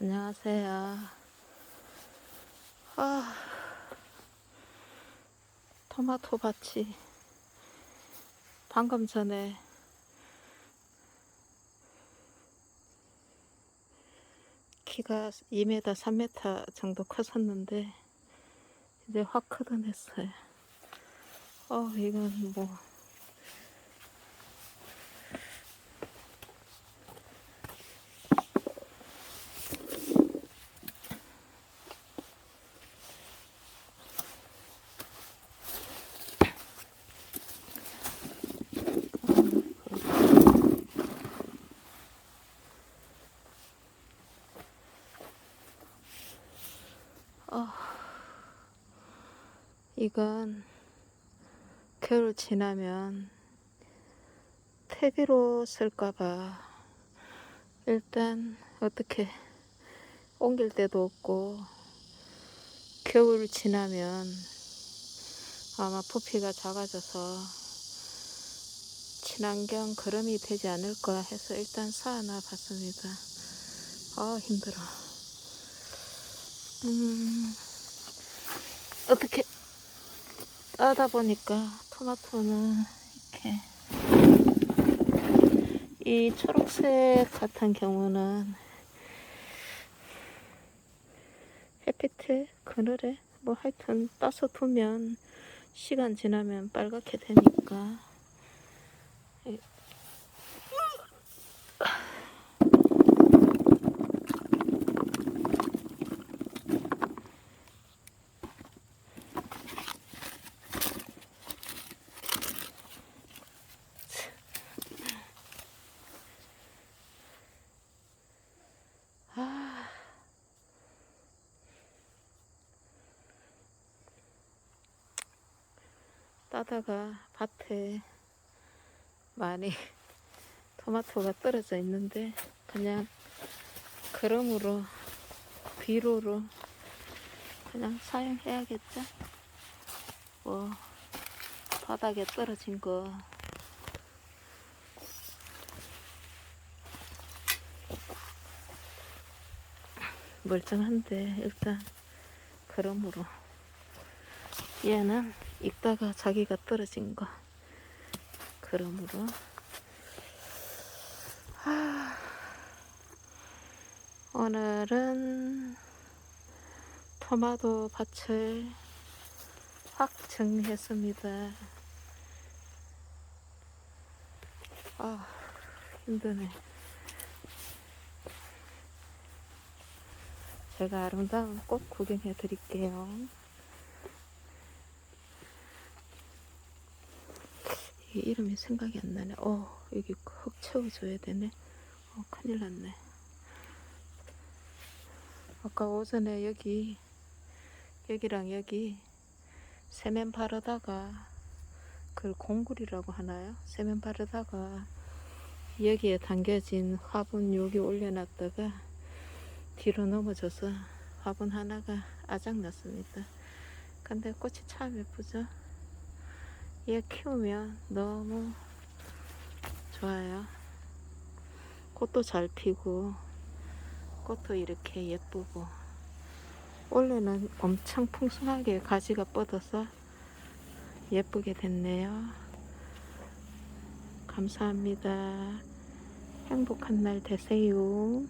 안녕하세요. 아, 토마토 밭이 방금 전에 키가 2m, 3m 정도 컸었는데 이제 확 커다냈어요. 어, 이건 뭐 이건 겨울 지나면 퇴비로 쓸까봐 일단 어떻게 옮길 데도 없고 겨울 지나면 아마 부피가 작아져서 친환경 거름이 되지 않을까 해서 일단 사놔 봤습니다. 아 힘들어. 음 어떻게 따다 보니까 토마토는 이렇게 이 초록색 같은 경우는 햇빛에 그늘에 뭐 하여튼 따서 두면 시간 지나면 빨갛게 되니까 따다가 밭에 많이 토마토가 떨어져 있는데 그냥 그럼으로 비료로 그냥 사용해야겠죠. 뭐 바닥에 떨어진 거 멀쩡한데 일단 그러므로 얘는 익다가 자기가 떨어진 거. 그러므로. 하, 오늘은 토마토 밭을 확 정리했습니다. 아 힘드네. 제가 아름다운 꽃 구경해 드릴게요. 이 이름이 생각이 안 나네. 어, 여기 흙 채워줘야 되네. 어, 큰일 났네. 아까 오전에 여기, 여기랑 여기 세면 바르다가 그걸 공굴이라고 하나요? 세면 바르다가 여기에 담겨진 화분 여기 올려놨다가 뒤로 넘어져서 화분 하나가 아작났습니다. 근데 꽃이 참 예쁘죠? 얘 키우면 너무 좋아요. 꽃도 잘 피고 꽃도 이렇게 예쁘고 원래는 엄청 풍성하게 가지가 뻗어서 예쁘게 됐네요. 감사합니다. 행복한 날 되세요.